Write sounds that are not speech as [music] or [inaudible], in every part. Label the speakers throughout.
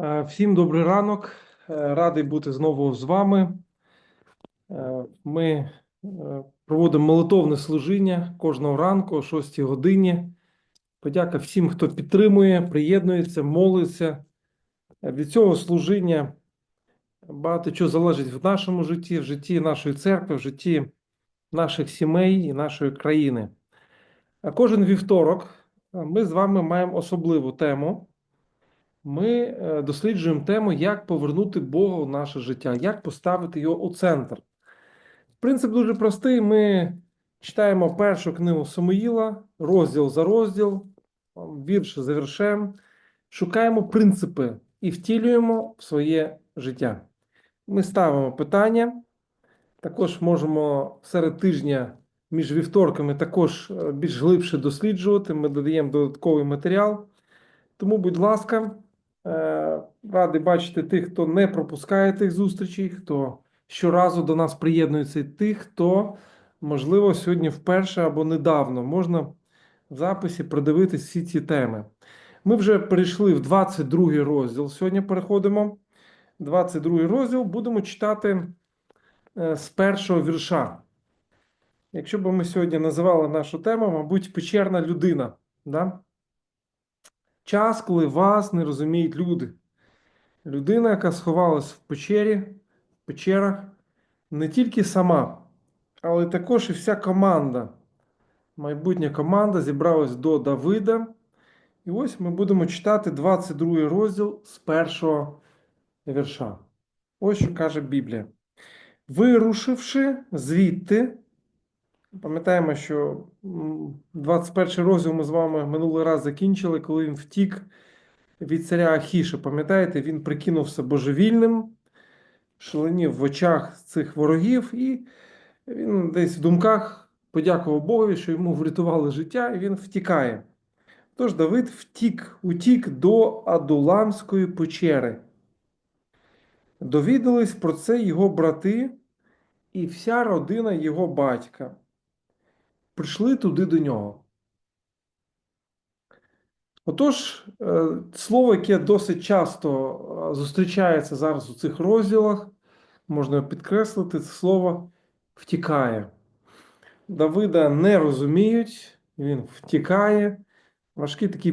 Speaker 1: Е, Всім добрий ранок. Е, Радий бути знову з вами. Е, Ми проводимо молитовне служіння кожного ранку о 6 годині. Подяка всім, хто підтримує, приєднується, молиться. Від цього служіння багато чого залежить в нашому житті, в житті нашої церкви, в житті наших сімей і нашої країни. Кожен вівторок ми з вами маємо особливу тему. Ми е, досліджуємо тему, як повернути Бога в наше життя, як поставити його у центр. Принцип дуже простий. Ми читаємо першу книгу Самуїла, розділ за розділ, вірш за віршем, шукаємо принципи і втілюємо в своє життя. Ми ставимо питання, також можемо серед тижня між вівторками також е, більш глибше досліджувати. Ми додаємо додатковий матеріал. Тому, будь ласка, е, радий бачити тих, хто не пропускає тих зустрічей, хто щоразу до нас приєднується, і тих, хто, можливо, сьогодні вперше або недавно можна в записі продивитись всі ці теми. Ми вже перейшли в 22 розділ. Сьогодні переходимо. 22 розділ будемо читати е, з першого вірша. Якщо б ми сьогодні називали нашу тему, мабуть, печерна людина. Да? Час, коли вас не розуміють люди. Людина, яка сховалась в печері, в печерах, не тільки сама, але також і вся команда. Майбутня команда зібралась до Давида. І ось ми будемо читати 22 розділ з першого вірша. Ось що каже Біблія. Вирушивши звідти, пам'ятаємо, що 21 розділ ми з вами минулий раз закінчили, коли він втік від царя Ахіша. Пам'ятаєте, він прикинувся божевільним, шаленів в очах цих ворогів, і він десь в думках подякував Богові, що йому врятували життя, і він втікає. Тож Давид втік, утік до Адуламської печери. Довідались про це його брати і вся родина його батька. Прийшли туди до нього. Отож, е, слово, яке досить часто е, зустрічається зараз у цих розділах, можна підкреслити, це слово втікає. Давида не розуміють, він втікає, важкий такий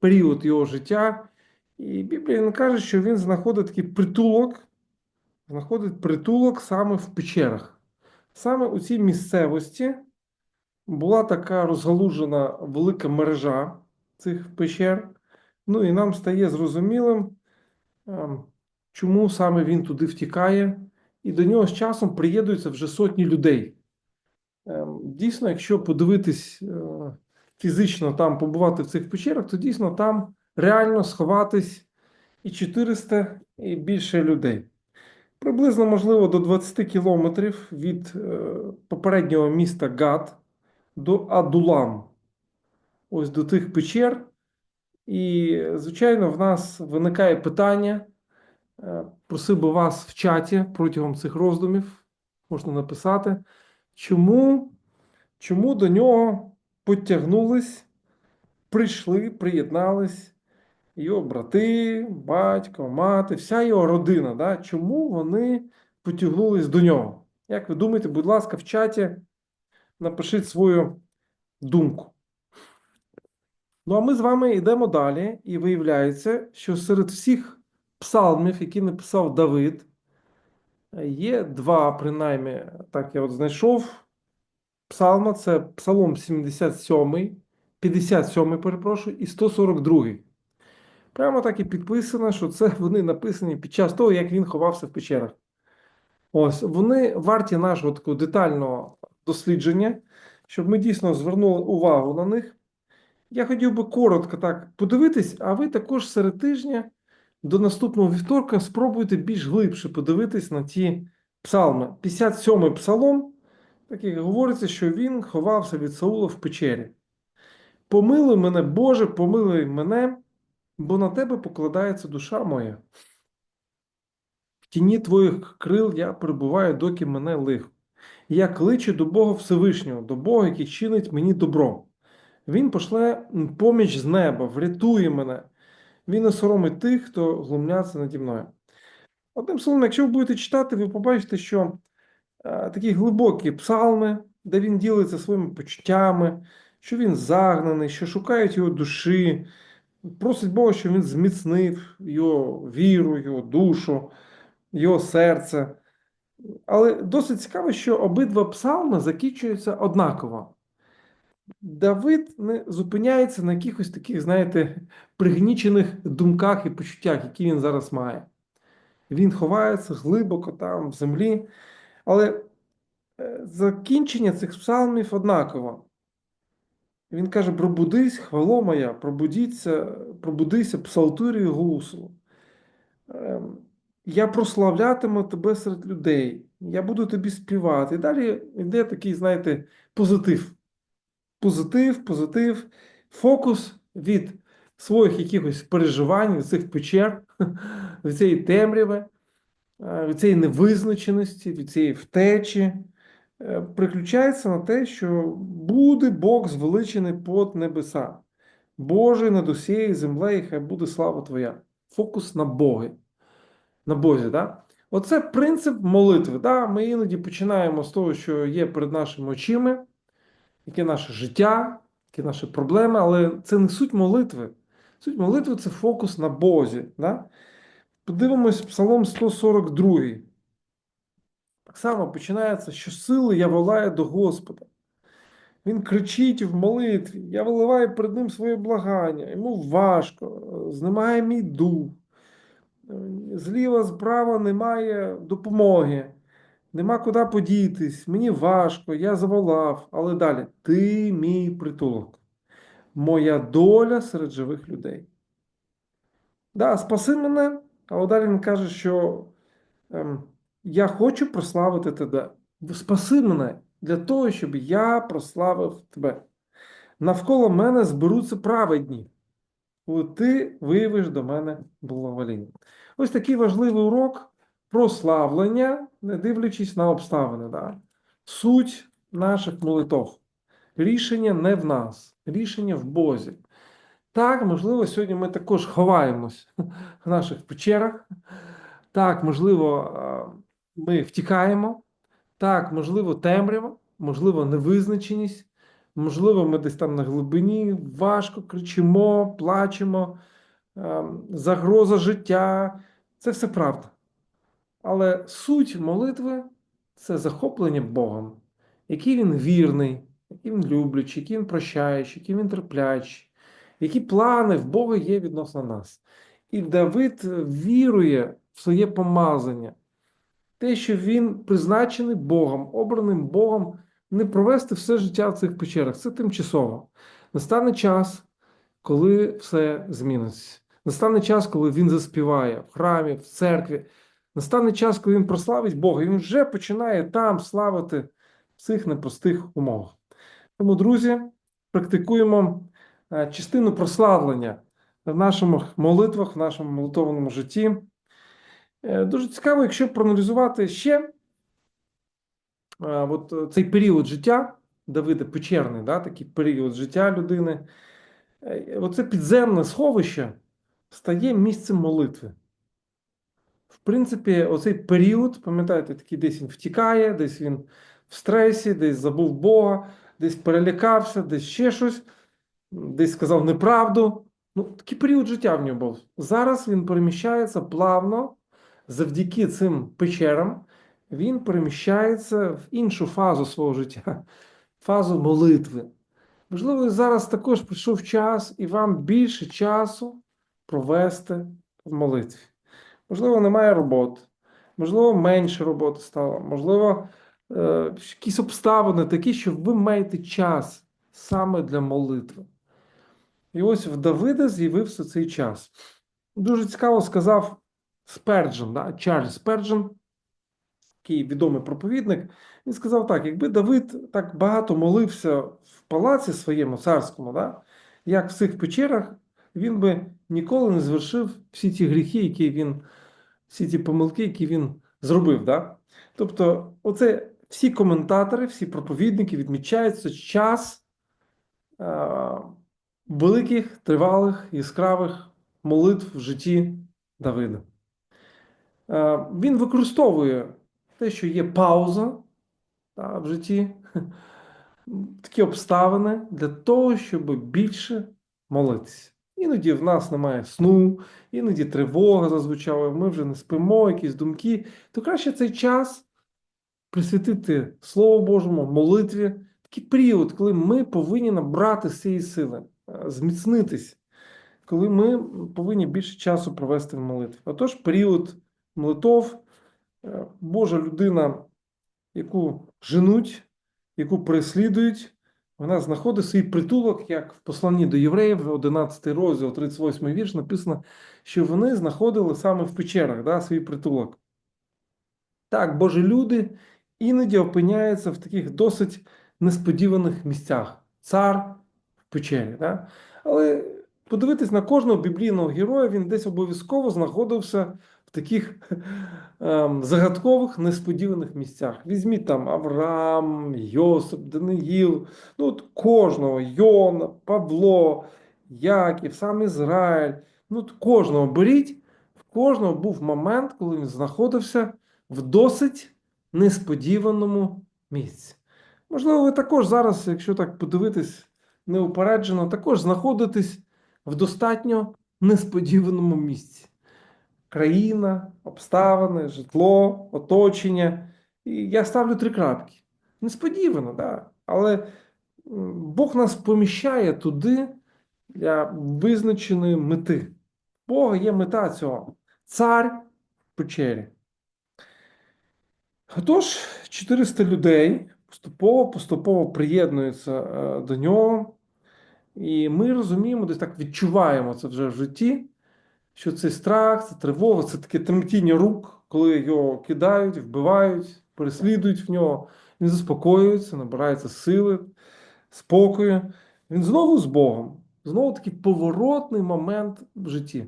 Speaker 1: період його життя. І Біблія каже, що він знаходить такий притулок, знаходить притулок саме в печерах. Саме у цій місцевості була така розгалужена велика мережа цих печер. Ну і нам стає зрозумілим, ем, чому саме він туди втікає, і до нього з часом приєднуються вже сотні людей. Ем, Дійсно, якщо подивитись е, фізично там побувати в цих печерах, то дійсно там реально сховатись і 400, і більше людей. Приблизно, можливо, до 20 кілометрів від е, попереднього міста Гат до Адулам. Ось до тих печер. І, звичайно, в нас виникає питання. Е, Просив би вас в чаті протягом цих роздумів, можна написати, чому, чому до нього потягнулись, прийшли, приєднались його брати, батько, мати, вся його родина. Да? Чому вони потягнулись до нього? Як ви думаєте, будь ласка, в чаті напишіть свою думку. Ну, а ми з вами йдемо далі, і виявляється, що серед всіх псалмів, які написав Давид, є два, принаймні, так я от знайшов. Псалма це Псалом 77, 57, перепрошую, і 142. Прямо так і підписано, що це вони написані під час того, як він ховався в печерах. Ось вони варті нашого такого детального дослідження, щоб ми дійсно звернули увагу на них. Я хотів би коротко так подивитись, а ви також серед тижня до наступного вівторка спробуйте більш глибше подивитись на ті псалми. 57-й псалом, так як говориться, що він ховався від Саула в печері. Помилуй мене, Боже, помилуй мене, бо на тебе покладається душа моя. В тіні твоїх крил я перебуваю, доки мене лихо. Я кличу до Бога Всевишнього, до Бога, який чинить мені добро. Він пошле поміч з неба, врятує мене. Він не соромить тих, хто глумляться наді мною. Одним словом, якщо ви будете читати, ви побачите, що е, такі глибокі псалми, де він ділиться своїми почуттями, що він загнаний, що шукають його душі, просить Бога, щоб він зміцнив його віру, його душу, його серце. Але досить цікаво, що обидва псалми закінчуються однаково. Давид не зупиняється на якихось таких, знаєте, пригнічених думках і почуттях, які він зараз має. Він ховається глибоко там, в землі. Але е, закінчення цих псалмів однаково. Він каже: пробудись, хвало моя, пробудіться, пробудися псалтирію голосу. Я прославлятиму тебе серед людей, я буду тобі співати. І далі йде такий, знаєте, позитив. Позитив, позитив, фокус від своїх якихось переживань, від цих печер, [laughs] від цієї темряви, е, від цієї невизначеності, від цієї втечі, е, приключається на те, що буде Бог звеличений под небеса. Боже над усією землею, хай буде слава Твоя. Фокус на Боги. На Бозі, да? Оце принцип молитви. Да? Ми іноді починаємо з того, що є перед нашими очима, яке наше життя, які наші проблеми, але це не суть молитви. Суть молитви це фокус на Бозі. Да? Подивимось Псалом 142. Так само починається, що сили я волаю до Господа. Він кричить в молитві, я виливаю перед ним своє благання, йому важко, знемає мій дух. Зліва, справа немає допомоги, нема куди подітись, мені важко, я заволав, але далі ти мій притулок, моя доля серед живих людей. Да, спаси мене, але далі він каже, що ем, я хочу прославити тебе. Спаси мене для того, щоб я прославив тебе. Навколо мене зберуться праведні, ти виявиш до мене благовоління. Ось такий важливий урок прославлення, не дивлячись на обставини. Да? Суть наших молитов. Рішення не в нас, рішення в Бозі. Так, можливо, сьогодні ми також ховаємось в наших печерах. Так, можливо, ми втікаємо. Так, можливо, темрява, можливо, невизначеність. Можливо, ми десь там на глибині важко кричимо, плачемо, загроза життя. Це все правда. Але суть молитви це захоплення Богом, який він вірний, який він люблячий, який він прощаючий, який він терплячий, які плани в Бога є відносно нас. І Давид вірує в своє помазання, те, що він призначений Богом, обраним Богом, не провести все життя в цих печерах. Це тимчасово. Настане час, коли все зміниться. Настане час, коли він заспіває в храмі, в церкві. Настане час, коли він прославить Бога, і він вже починає там славити в цих непростих умовах. Тому, друзі, практикуємо е, частину прославлення в наших молитвах, в нашому молитовному житті. Е, дуже цікаво, якщо проаналізувати ще от цей період життя Давида Печерний, да, такий період життя людини. Оце підземне сховище стає місцем молитви. В принципі, оцей період, пам'ятаєте, такий десь він втікає, десь він в стресі, десь забув Бога, десь перелякався, десь ще щось, десь сказав неправду. Ну, Такий період життя в нього був. Зараз він переміщається плавно, завдяки цим печерам, він переміщається в іншу фазу свого життя, фазу молитви. Можливо, зараз також прийшов час і вам більше часу провести в молитві. Можливо, немає роботи, можливо, менше роботи стало, можливо, е, якісь обставини такі, що ви маєте час саме для молитви. І ось в Давида з'явився цей час. Дуже цікаво сказав Сперджен, да? Чарльз Сперджен, такий відомий проповідник. Він сказав так: якби Давид так багато молився в палаці своєму царському, да? як в цих печерах, він би ніколи не звершив всі ті гріхи, які він, всі ті помилки, які він зробив. Да? Тобто, оце всі коментатори, всі проповідники відмічають що час а, великих, тривалих, яскравих молитв в житті Давида. Е, Він використовує те, що є пауза та, в житті, такі обставини для того, щоб більше молитися. Іноді в нас немає сну, іноді тривога зазвучала, ми вже не спимо, якісь думки, то краще цей час присвятити Слову Божому, молитві, такий період, коли ми повинні набрати цієї сили, е, зміцнитись, коли ми повинні більше часу провести в молитві. Отож, період молитов, Божа людина, яку женуть, яку переслідують, вона знаходить свій притулок, як в посланні до євреїв, 11 розділ, 38 вірш, написано, що вони знаходили саме в печерах да, свій притулок. Так, Божі люди іноді опиняються в таких досить несподіваних місцях. Цар в печері. Да? Але подивитись на кожного біблійного героя, він десь обов'язково знаходився таких ем, загадкових, несподіваних місцях. Візьміть там Авраам, Йосип, Даниїл, ну от кожного, Йона, Павло, Яків, сам Ізраїль. Ну, от кожного беріть, в кожного був момент, коли він знаходився в досить несподіваному місці. Можливо, ви також зараз, якщо так подивитись неупереджено, також знаходитесь в достатньо несподіваному місці. Країна, обставини, житло, оточення. І я ставлю три крапки. Несподівано, да. але Бог нас поміщає туди для визначеної мети. Бога є мета цього. Цар в печері. Отож, 400 людей поступово поступово приєднуються е, до нього. І ми розуміємо, десь так відчуваємо це вже в житті, що цей страх, це тривога, це таке тремтіння рук, коли його кидають, вбивають, переслідують в нього. Він заспокоюється, набирається сили, спокою. Він знову з Богом. Знову такий поворотний момент в житті.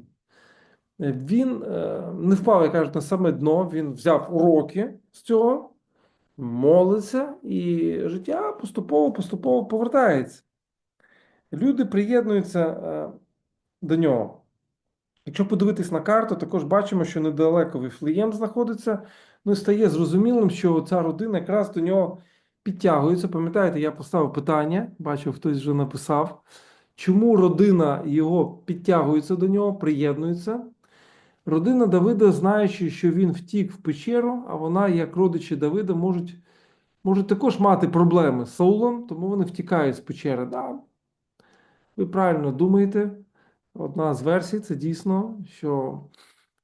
Speaker 1: Е, Він е, не впав, як кажуть, на саме дно, він взяв уроки з цього, молиться, і життя поступово-поступово повертається. Люди приєднуються е, до нього. Якщо подивитись на карту, також бачимо, що недалеко Віфлеєм знаходиться. Ну і стає зрозумілим, що ця родина якраз до нього підтягується. Пам'ятаєте, я поставив питання, бачив, хтось вже написав, чому родина його підтягується до нього, приєднується. Родина Давида, знаючи, що він втік в печеру, а вона, як родичі Давида, можуть, можуть також мати проблеми з Саулом, тому вони втікають з печери. Да, ви правильно думаєте. Одна з версій це дійсно, що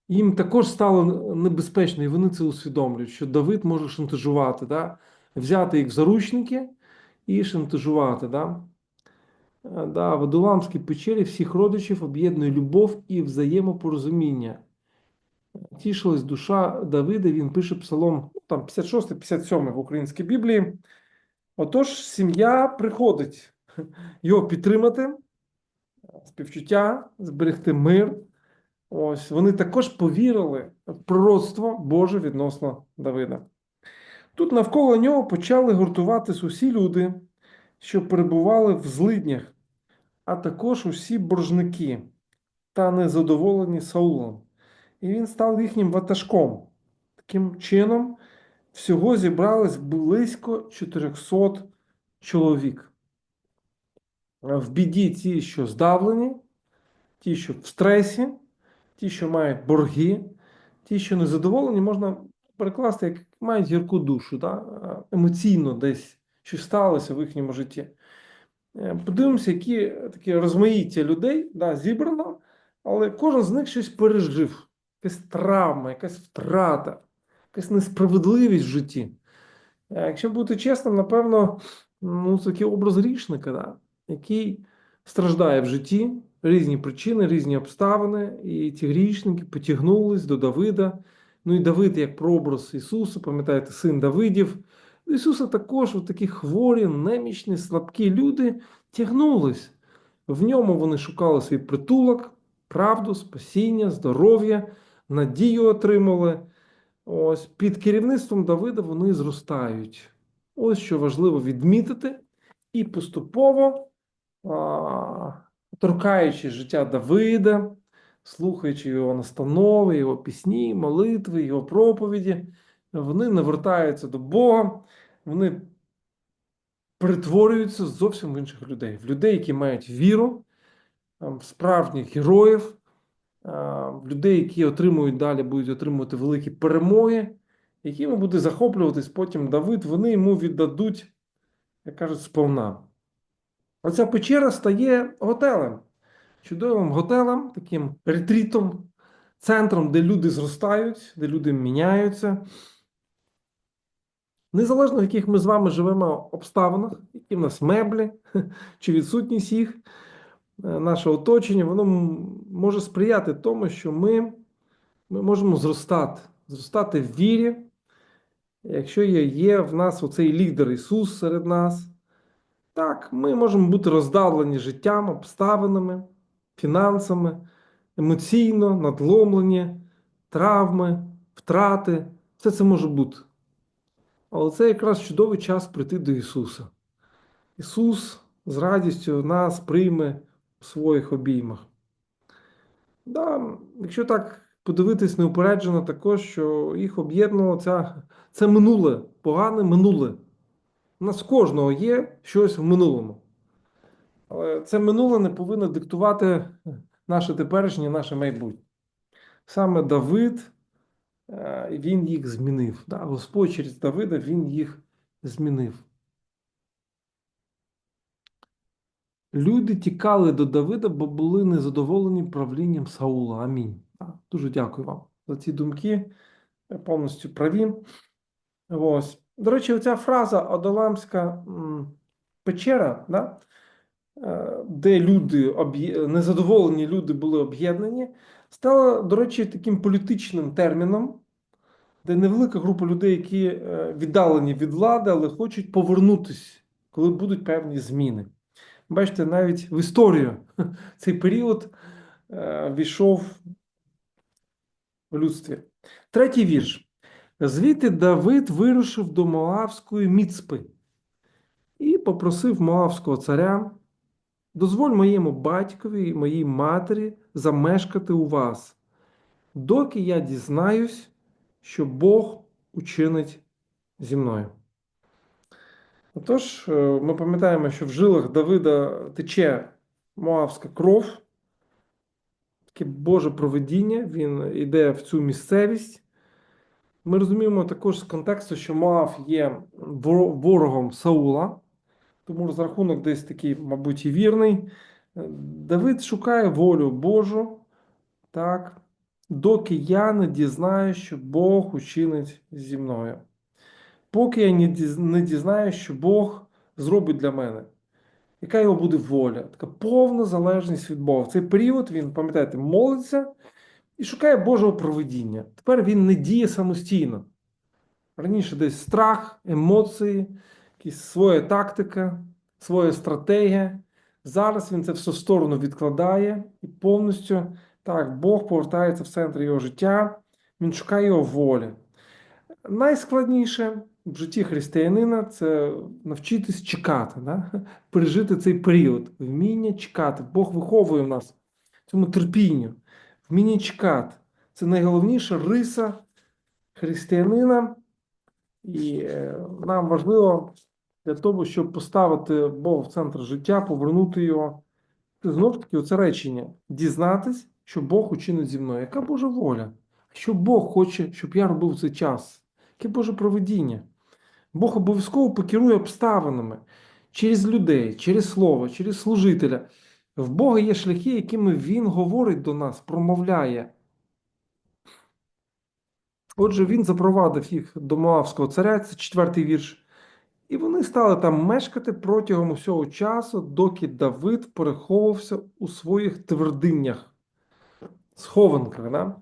Speaker 1: їм також стало небезпечно, і вони це усвідомлюють, що Давид може шантажувати, да? взяти їх в заручники і шантажувати. Да? Е, Да, в Адуламській печері всіх родичів об'єднує любов і взаємопорозуміння. Тішилась душа Давида, він пише псалом ну, там 56-57 в українській Біблії. Отож, сім'я приходить [laughs] його підтримати, співчуття, зберегти мир. Ось вони також повірили в пророцтво Боже відносно Давида. Тут навколо нього почали гуртуватись усі люди, що перебували в злиднях, а також усі боржники та незадоволені Саулом. І він став їхнім ватажком. Таким чином, всього зібралось близько 400 чоловік. В біді ті, що здавлені, ті, що в стресі, ті, що мають борги, ті, що незадоволені, можна перекласти, як мають гірку душу, да? емоційно десь щось сталося в їхньому житті. Е, Подивимося, які такі розмаїття людей да, зібрано, але кожен з них щось пережив. Якась травма, якась втрата, якась несправедливість в житті. Е, Якщо бути чесним, напевно, ну, такий образ грішника, да, який страждає в житті, різні причини, різні обставини, і ці грішники потягнулись до Давида. Ну і Давид, як прообраз Ісуса, пам'ятаєте, син Давидів. Ісуса також от такі хворі, немічні, слабкі люди тягнулись. В ньому вони шукали свій притулок, правду, спасіння, здоров'я, надію отримали. Ось під керівництвом Давида вони зростають. Ось що важливо відмітити, і поступово, торкаючи життя Давида, слухаючи його настанови, його пісні, молитви, його проповіді, вони навертаються до Бога, вони перетворюються зовсім в інших людей, в людей, які мають віру, там, справжніх героїв, в людей, які отримують далі, будуть отримувати великі перемоги, якими буде захоплюватись потім Давид, вони йому віддадуть, як кажуть, сповна. Оця печера стає готелем, чудовим готелем, таким ретрітом, центром, де люди зростають, де люди міняються. Незалежно в яких ми з вами живемо обставинах, які в нас меблі [laughs] чи відсутність їх, е, наше оточення, воно може сприяти тому, що ми, ми можемо зростати, зростати в вірі, якщо є, є в нас оцей лідер Ісус серед нас. Так, ми можемо бути роздавлені життям, обставинами, фінансами, емоційно, надломлені, травми, втрати. Все це може бути. Але це якраз чудовий час прийти до Ісуса. Ісус з радістю нас прийме в своїх обіймах. Да, якщо так подивитись неупереджено, також, що їх об'єднувало це минуле, погане минуле. У нас кожного є щось в минулому. Але це минуле не повинно диктувати наше теперішнє, наше майбутнє. Саме Давид, е, він їх змінив. Господь через Давида він їх змінив. Люди тікали до Давида, бо були незадоволені правлінням Саула. Амінь. Дуже дякую вам за ці думки. Повністю праві. Ось. До речі, оця фраза Одоламська печера, да? е, де люди незадоволені люди були об'єднані, стала, до речі, таким політичним терміном, де невелика група людей, які е, віддалені від влади, але хочуть повернутися, коли будуть певні зміни. Бачите, навіть в історію [laughs] цей період е, війшов в людстві. Третій вірш. Звідти Давид вирушив до Моавської Міцпи і попросив Моавського царя: дозволь моєму батькові і моїй матері замешкати у вас, доки я дізнаюсь, що Бог учинить зі мною. Отож, е, ми пам'ятаємо, що в жилах Давида тече Моавська кров, таке Боже провидіння, він йде в цю місцевість. Ми розуміємо також з контексту, що Моав є ворогом Саула, тому розрахунок десь такий, мабуть, і вірний. Е, Давид шукає волю Божу, так, доки я не дізнаюсь, що Бог учинить зі мною. Поки я не діз- дізнаюсь, що Бог зробить для мене. Яка його буде воля? Така повна залежність від Бога. Цей період він, пам'ятаєте, молиться і шукає Божого провидіння. Тепер він не діє самостійно. Раніше десь страх, емоції, якась своя тактика, своя стратегія. Зараз він це все в сторону відкладає і повністю так, Бог повертається в центр його життя, він шукає його волі. Найскладніше в житті християнина це навчитись чекати, да? пережити цей період, вміння чекати. Бог виховує в нас цьому терпінню, вміння чекати. Це найголовніша риса християнина, і е, нам важливо для того, щоб поставити Бога в центр життя, повернути його. Знову ж таки оце речення: дізнатись, що Бог учинить зі мною. Яка Божа воля? Що Бог хоче, щоб я робив цей час? Яке Боже проведіння? Бог обов'язково покерує обставинами через людей, через слово, через служителя. В Бога є шляхи, якими Він говорить до нас, промовляє. Отже, він запровадив їх до Моавського царя, це четвертий вірш. І вони стали там мешкати протягом усього часу, доки Давид переховувався у своїх твердинях, схованках. Да?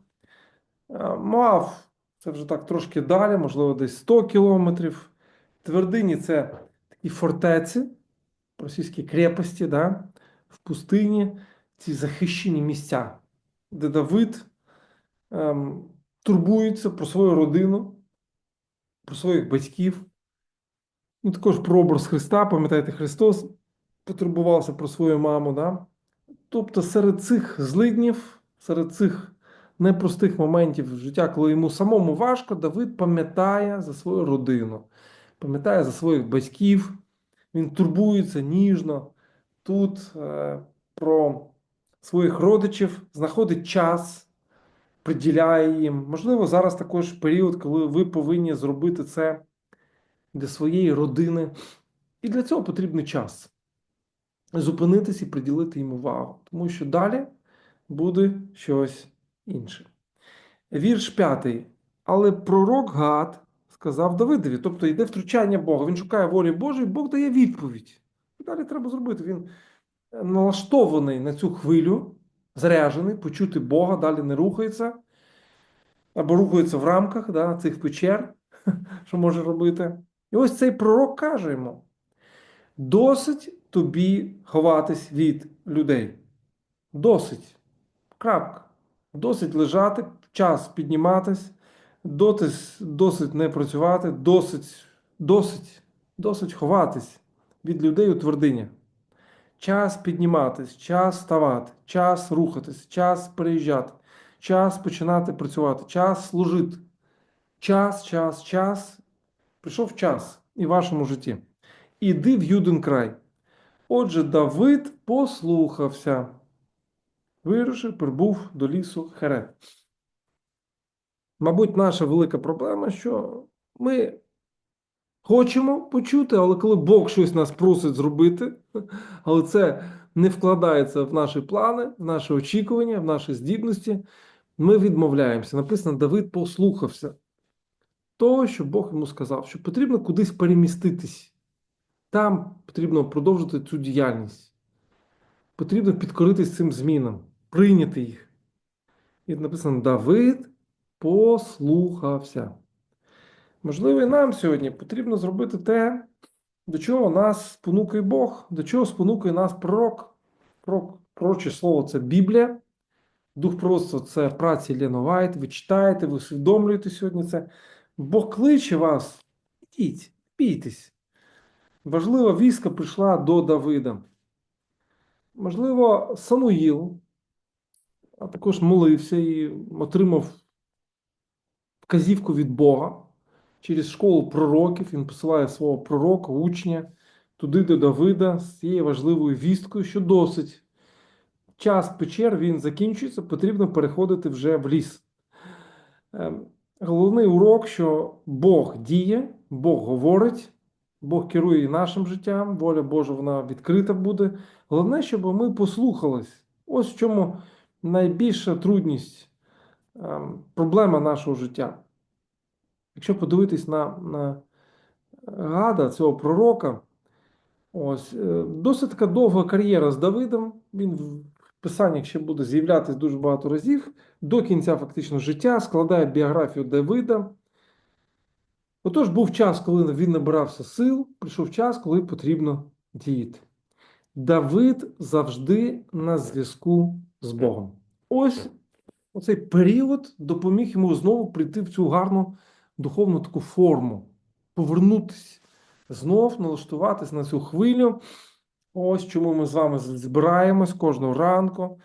Speaker 1: Моав це вже так трошки далі, можливо, десь 100 кілометрів. Твердині це такі фортеці, російські крепості, да? В пустині, ці захищені місця, де Давид ем, турбується про свою родину, про своїх батьків. Ну, також про образ Христа, пам'ятаєте, Христос потурбувався про свою маму. Да? Тобто серед цих злиднів серед цих непростих моментів життя, коли йому самому важко, Давид пам'ятає за свою родину, пам'ятає за своїх батьків, він турбується ніжно тут е, про своїх родичів, знаходить час, приділяє їм. Можливо, зараз також період, коли ви повинні зробити це для своєї родини. І для цього потрібний час. Зупинитись і приділити їм увагу, тому що далі буде щось інше. Вірш п'ятий. Але пророк Гад сказав Давидові, тобто йде втручання Бога. Він шукає волі Божої, Бог дає відповідь. Далі треба зробити. Він налаштований на цю хвилю, заряджений, почути Бога, далі не рухається, або рухається в рамках да, цих печер, [laughs] що може робити. І ось цей пророк каже йому: досить тобі ховатись від людей. Досить. Крапка. Досить лежати, час підніматись, досить, досить не працювати, досить, досить, досить ховатись від людей у твердинях. Час підніматись, час ставати, час рухатись, час переїжджати, час починати працювати, час служити. Час, час, час. Прийшов час і в вашому житті. Іди в Юдин край. Отже, Давид послухався. Вирушив, прибув до лісу Херет. Мабуть, наша велика проблема, що ми хочемо почути, але коли Бог щось нас просить зробити, але це не вкладається в наші плани, в наші очікування, в наші здібності, ми відмовляємося. Написано, Давид послухався того, що Бог йому сказав, що потрібно кудись переміститись. Там потрібно продовжити цю діяльність. Потрібно підкоритись цим змінам, прийняти їх. І написано: Давид послухався. Можливо, і нам сьогодні потрібно зробити те, до чого нас спонукає Бог, до чого спонукає нас пророк. Пророк, пророче слово це Біблія. Дух пророцтва це праця Лена Вайт. Ви читаєте, ви усвідомлюєте сьогодні це. Бог кличе вас. Ідіть, бійтесь. Важлива вістка прийшла до Давида. Можливо, Самуїл, а також молився і отримав вказівку від Бога. Через школу пророків він посилає свого пророка, учня туди до Давида з цією важливою вісткою, що досить. Час печер він закінчується, потрібно переходити вже в ліс. Ем, головний урок, що Бог діє, Бог говорить, Бог керує нашим життям, воля Божа вона відкрита буде. Головне, щоб ми послухались. Ось в чому найбільша трудність, ем, проблема нашого життя. Якщо подивитись на на Гада, цього пророка, ось, е, досить така довга кар'єра з Давидом. Він в Писаннях ще буде з'являтися дуже багато разів. До кінця фактично життя складає біографію Давида. Отож, був час, коли він набирався сил, прийшов час, коли потрібно діяти. Давид завжди на зв'язку з Богом. Ось оцей період допоміг йому знову прийти в цю гарну духовну таку форму, повернутися, знов налаштуватись на цю хвилю. Ось чому ми з вами збираємось кожного ранку.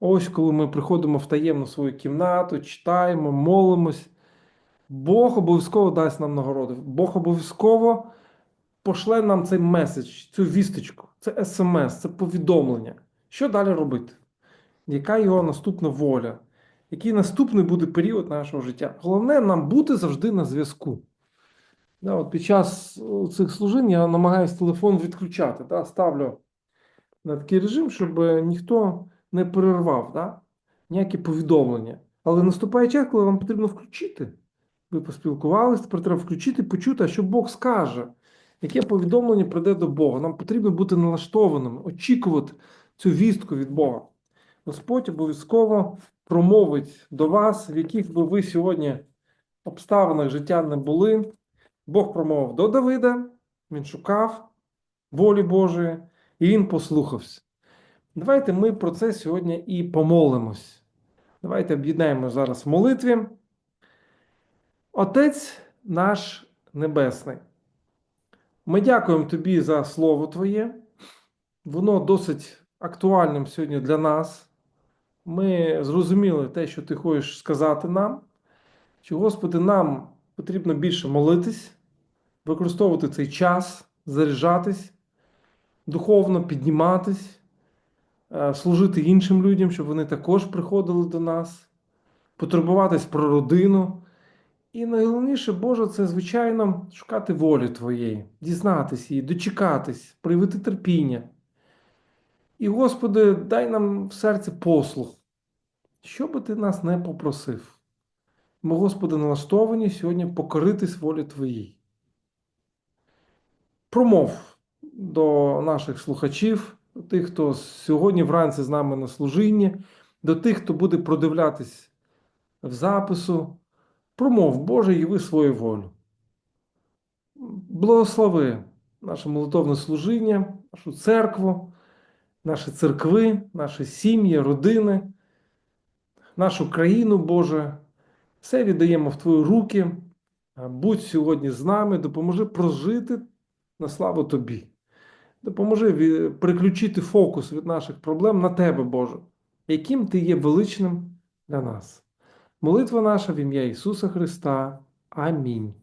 Speaker 1: Ось коли ми приходимо в таємну свою кімнату, читаємо, молимось. Бог обов'язково дасть нам нагороду. Бог обов'язково пошле нам цей меседж, цю вісточку, це смс, це повідомлення. Що далі робити? Яка його наступна воля? Який наступний буде період нашого життя? Головне нам бути завжди на зв'язку. Да, от Під час цих служінь я намагаюся телефон відключати. Да, Ставлю на такий режим, щоб ніхто не перервав да, ніякі повідомлення. Але наступає час, коли вам потрібно включити. Ви поспілкувалися, тепер треба включити, почути, а що Бог скаже, яке повідомлення прийде до Бога. Нам потрібно бути налаштованими, очікувати цю вістку від Бога. Господь обов'язково промовить до вас, в яких би ви сьогодні обставинах життя не були. Бог промовив до Давида, він шукав волі Божої, і він послухався. Давайте ми про це сьогодні і помолимось. Давайте об'єднаємо зараз в молитві. Отець наш Небесний. Ми дякуємо Тобі за Слово Твоє. Воно досить актуальним сьогодні для нас. Ми зрозуміли те, що ти хочеш сказати нам, що, Господи, нам потрібно більше молитись, використовувати цей час, заряджатись, духовно підніматись, е, служити іншим людям, щоб вони також приходили до нас, потурбуватись про родину. І найголовніше, Боже, це, звичайно, шукати волі Твоєї, дізнатись її, дочекатись, проявити терпіння. І, Господи, дай нам в серці послух, що би ти нас не попросив. Ми, Господи, налаштовані сьогодні покоритись волі Твоїй. Промов до наших слухачів, до тих, хто сьогодні вранці з нами на служінні, до тих, хто буде продивлятись в запису. Промов, Боже, яви свою волю. Благослови наше молитовне служіння, нашу церкву, наші церкви, наші сім'ї, родини, нашу країну, Боже. Все віддаємо в Твої руки. Будь сьогодні з нами, допоможи прожити на славу Тобі. Допоможи переключити фокус від наших проблем на Тебе, Боже, яким Ти є величним для нас. Молитва наша в ім'я Ісуса Христа. Амінь.